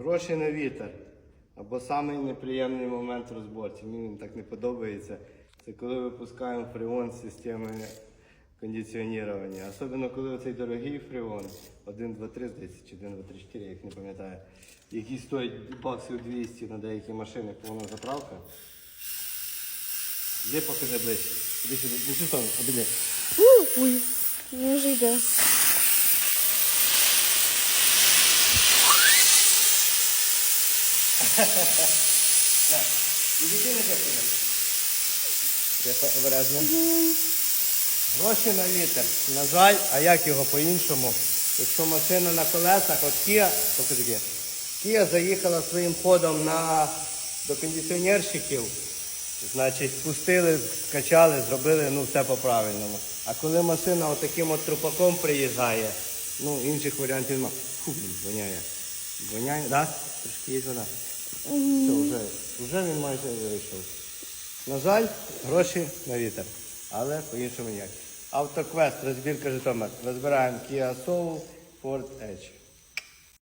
гроші на вітер. Або самий неприємний момент розборці. Мені так не подобається. Це коли випускаємо фреон з системи кондиціонування. Особливо коли оцей дорогий фреон, 1, 2, 3, здається, чи 1, 2, 3, 4, я їх не пам'ятаю, який стоїть баксів 200 на деякі машини, повна заправка. Де покажи ближче. Іди сюди, ну цю сторону, обіди. Ой, не вже не дякую. Обережно. Гроші на вітер. На жаль, а як його по-іншому? Якщо машина на колесах, от Kia, покажи. Kia заїхала своїм ходом на, до кондиціонерщиків, значить, спустили, скачали, зробили ну, все по-правильному. А коли машина отаким от трупаком приїжджає, ну інших варіантів немає. Фу, блін, воняє. Воняє, так? Да? Трошки є вона. Все, вже, вже він майже вийшов. На жаль, гроші на вітер, але по-іншому ніяк. Автоквест, розбірка Житомир. Розбираємо Kia Soul, Ford Edge.